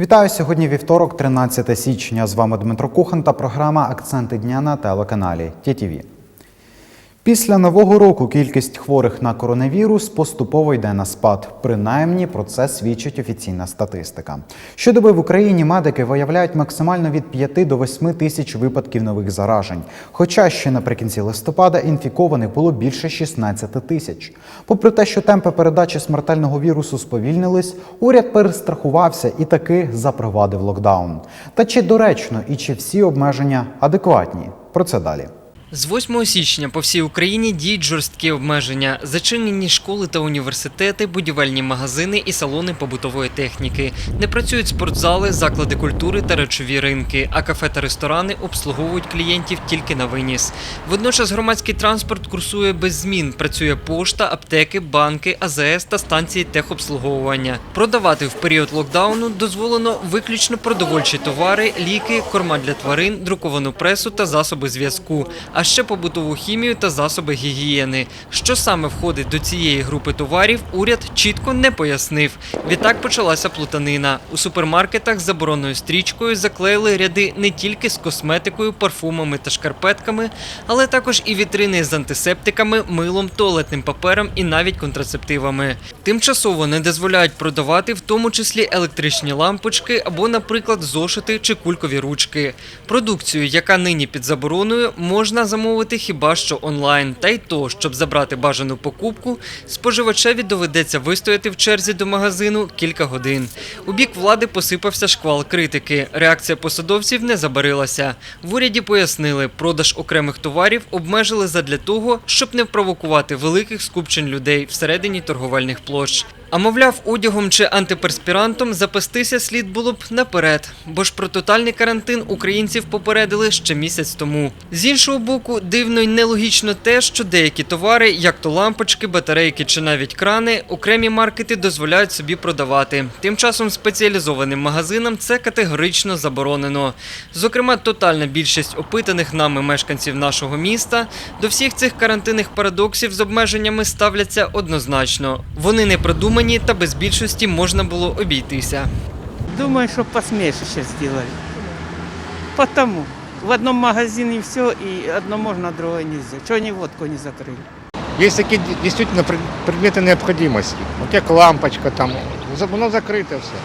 Вітаю сьогодні вівторок, 13 січня. З вами Дмитро Кухан та програма Акценти дня на телеканалі ТІТІВІ. Після нового року кількість хворих на коронавірус поступово йде на спад. Принаймні про це свідчить офіційна статистика. Щодоби в Україні медики виявляють максимально від 5 до 8 тисяч випадків нових заражень. Хоча ще наприкінці листопада інфікованих було більше 16 тисяч. Попри те, що темпи передачі смертельного вірусу сповільнились, уряд перестрахувався і таки запровадив локдаун. Та чи доречно і чи всі обмеження адекватні? Про це далі. З 8 січня по всій Україні діють жорсткі обмеження. Зачинені школи та університети, будівельні магазини і салони побутової техніки. Не працюють спортзали, заклади культури та речові ринки, а кафе та ресторани обслуговують клієнтів тільки на виніс. Водночас громадський транспорт курсує без змін. Працює пошта, аптеки, банки, АЗС та станції техобслуговування. Продавати в період локдауну дозволено виключно продовольчі товари, ліки, корма для тварин, друковану пресу та засоби зв'язку, а ще побутову хімію та засоби гігієни. Що саме входить до цієї групи товарів, уряд чітко не пояснив. Відтак почалася плутанина. У супермаркетах з заборонною стрічкою заклеїли ряди не тільки з косметикою, парфумами та шкарпетками, але також і вітрини з антисептиками, милом, туалетним папером і навіть контрацептивами. Тимчасово не дозволяють продавати, в тому числі електричні лампочки або, наприклад, зошити чи кулькові ручки. Продукцію, яка нині під забороною, можна замовити хіба що онлайн. Та й то, щоб забрати бажану покупку, споживачеві доведеться вистояти в черзі до магазину кілька годин. У бік влади посипався шквал критики. Реакція посадовців не забарилася. В уряді пояснили, продаж окремих товарів обмежили задля того, щоб не впровокувати великих скупчень людей всередині торговельних площ. flores. А мовляв, одягом чи антиперспірантом запастися слід було б наперед, бо ж про тотальний карантин українців попередили ще місяць тому. З іншого боку, дивно й нелогічно те, що деякі товари, як то лампочки, батарейки чи навіть крани, окремі маркети дозволяють собі продавати. Тим часом спеціалізованим магазинам це категорично заборонено. Зокрема, тотальна більшість опитаних нами мешканців нашого міста до всіх цих карантинних парадоксів з обмеженнями ставляться однозначно. Вони не продумані та без більшості можна було обійтися. Думаю, что посмешище сделали. Потому. В одном магазине все, и одно можно, а другое нельзя. Чего они водку не закрыли? Есть такие д- действительно пред- предметы необходимости. Вот как лампочка там, за- оно закрыто все.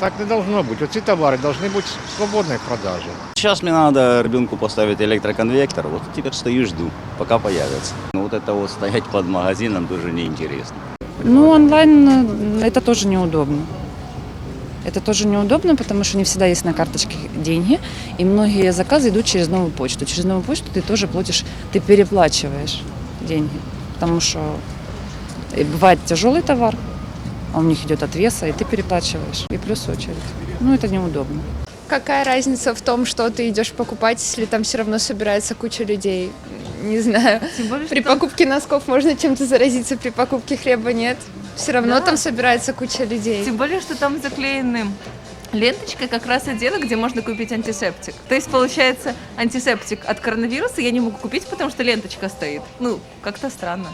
Так не должно быть. Вот эти товары должны быть в свободной продаже. Сейчас мне надо ребенку поставить электроконвектор. Вот теперь стою, жду, пока появится. Ну вот это вот стоять под магазином тоже неинтересно. Ну, онлайн э, это тоже неудобно. Это тоже неудобно, потому что не всегда есть на карточке деньги, и многие заказы идут через новую почту. Через новую почту ты тоже платишь, ты переплачиваешь деньги, потому что э, бывает тяжелый товар, а у них идет от веса, и ты переплачиваешь, и плюс очередь. Ну, это неудобно. Какая разница в том, что ты идешь покупать, если там все равно собирается куча людей? Не знаю. Тем более, При покупке носков можно чем-то заразиться, при покупке хлеба нет. Все равно Да. там собирается куча людей. Тем более, что там заклеены ленточкой как раз отделы, где можно купить антисептик. То есть, получается, антисептик от коронавируса я не могу купить, потому что ленточка стоит. Ну, как-то странно.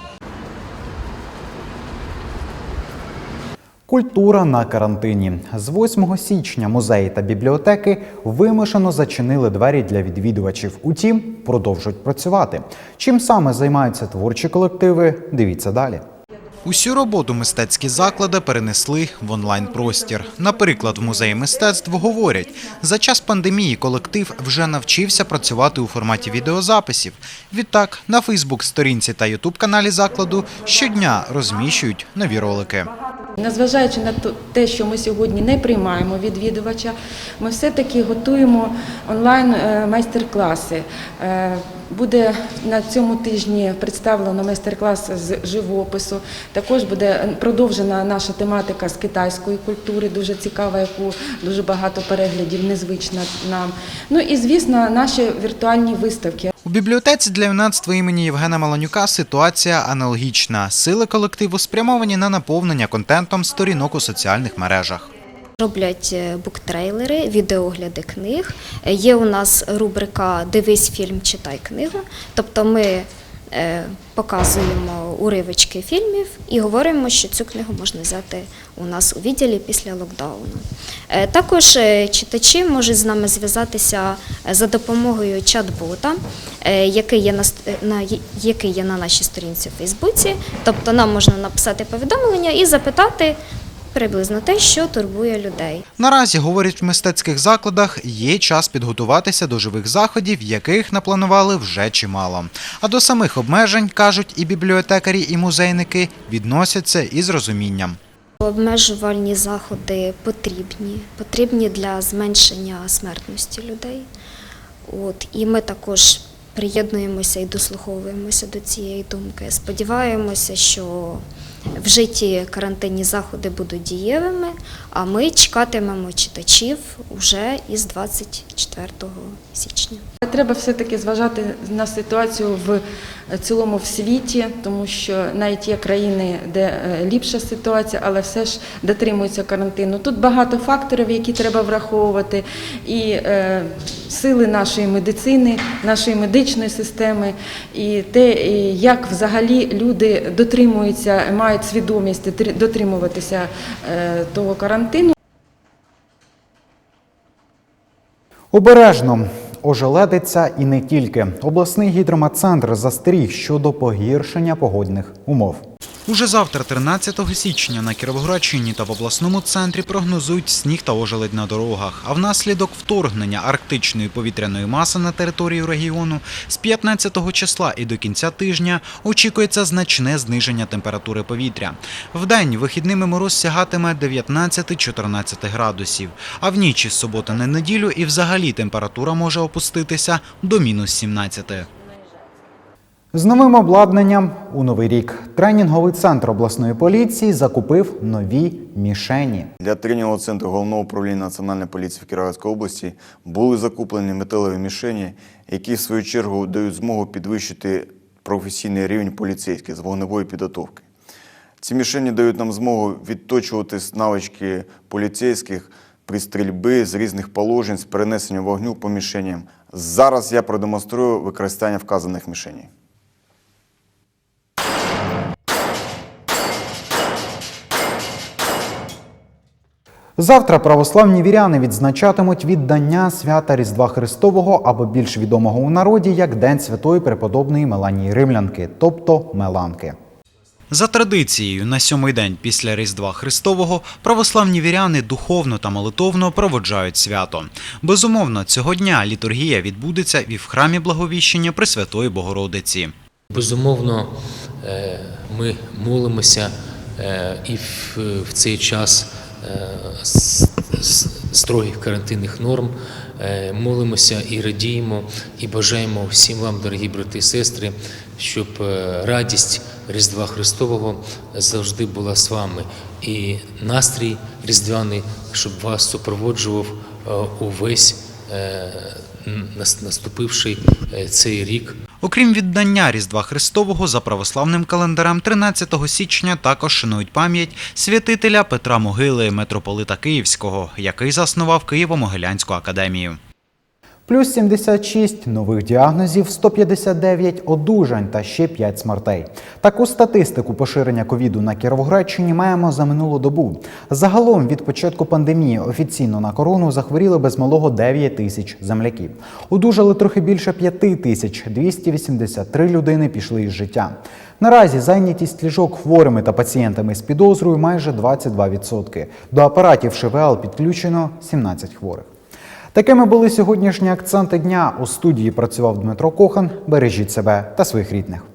Культура на карантині з 8 січня музеї та бібліотеки вимушено зачинили двері для відвідувачів. Утім, продовжують працювати. Чим саме займаються творчі колективи? Дивіться далі. Усю роботу мистецькі заклади перенесли в онлайн-простір. Наприклад, в музеї мистецтв говорять, за час пандемії колектив вже навчився працювати у форматі відеозаписів. Відтак, на Фейсбук-сторінці та Ютуб-каналі закладу щодня розміщують нові ролики. Незважаючи на те, що ми сьогодні не приймаємо відвідувача, ми все-таки готуємо онлайн е, майстер-класи. Буде на цьому тижні представлено майстер-клас з живопису. Також буде продовжена наша тематика з китайської культури, дуже цікава, яку дуже багато переглядів, незвична нам. Ну і звісно, наші віртуальні виставки. У бібліотеці для юнацтва імені Євгена Маланюка ситуація аналогічна. Сили колективу спрямовані на наповнення контентом сторінок у соціальних мережах. Роблять е, буктрейлери, відеогляди книг. Е, Є у нас рубрика Дивись фільм, читай книгу. Тобто ми е, показуємо уривочки фільмів і говоримо, що цю книгу можна взяти у нас у відділі після локдауну. Також читачі можуть з нами зв'язатися за допомогою чат-бота, який є на, який є на нашій сторінці в Фейсбуці. Тобто нам можна написати повідомлення і запитати приблизно те, що турбує людей. Наразі, говорять в мистецьких закладах, є час підготуватися до живих заходів, яких напланували вже чимало. А до самих обмежень, кажуть і бібліотекарі, і музейники, відносяться із розумінням. Обмежувальні заходи потрібні, потрібні для зменшення смертності людей. От, і ми також приєднуємося і дослуховуємося до цієї думки. Сподіваємося, що вжиті карантинні заходи будуть дієвими, а ми чекатимемо читачів уже із 24 січня. Треба все-таки зважати на ситуацію в цілому в світі, тому що навіть є країни, де е, ліпша ситуація, але все ж дотримуються карантину. Тут багато факторів, які треба враховувати, і е, сили нашої медицини, нашої медичної системи, і те, як взагалі люди дотримуються, мають свідомість дотри- дотримуватися е, того карантину. Обережно ожеледиться і не тільки. Обласний гідрометцентр застеріг щодо погіршення погодних умов. Уже завтра, 13 січня, на Кіровоградщині та в обласному центрі прогнозують сніг та ожеледь на дорогах. А внаслідок вторгнення арктичної повітряної маси на територію регіону з 15 числа і до кінця тижня очікується значне зниження температури повітря. Вдень вихідними мороз сягатиме 19-14 градусів, а в ніч із суботи на неділю і взагалі температура може опуститися до мінус 17. З новим обладнанням у новий рік тренінговий центр обласної поліції закупив нові мішені. Для тренінгового центру головного управління Національної поліції в Кіровоградській області були закуплені металеві мішені, які в свою чергу дають змогу підвищити професійний рівень поліцейських з вогневої підготовки. Ці мішені дають нам змогу відточувати навички поліцейських при стрільбі з різних положень з перенесенням вогню по мішеням. Зараз я продемонструю використання вказаних мішеней. Завтра православні віряни відзначатимуть віддання свята Різдва Христового або більш відомого у народі як День святої преподобної Меланії Римлянки, тобто Меланки. За традицією, на сьомий день після Різдва Христового православні віряни духовно та молитовно проводжають свято. Безумовно, цього дня літургія відбудеться і в храмі Благовіщення Пресвятої Богородиці. Безумовно, е, ми молимося е, і в цей час строгих карантинних норм. е, Молимося і радіємо, і бажаємо всім вам, дорогі брати і сестри, щоб е, радість Різдва Христового завжди була з вами. І настрій різдвяний, щоб вас супроводжував е, увесь е, наступивший е, цей рік. Окрім віддання Різдва Христового за православним календарем, 13 січня також шанують пам'ять святителя Петра Могили, митрополита Київського, який заснував Києво-Могилянську академію. Плюс 76 нових діагнозів, 159 одужань та ще 5 смертей. Таку статистику поширення ковіду на Кіровоградщині маємо за минулу добу. Загалом від початку пандемії офіційно на корону захворіли без малого 9 тисяч земляків. Одужали трохи більше 5 тисяч, 283 людини пішли із життя. Наразі зайнятість ліжок хворими та пацієнтами з підозрою майже 22%. До апаратів ШВЛ підключено 17 хворих. Такими були сьогоднішні акценти дня. У студії працював Дмитро Кохан. Бережіть себе та своїх рідних.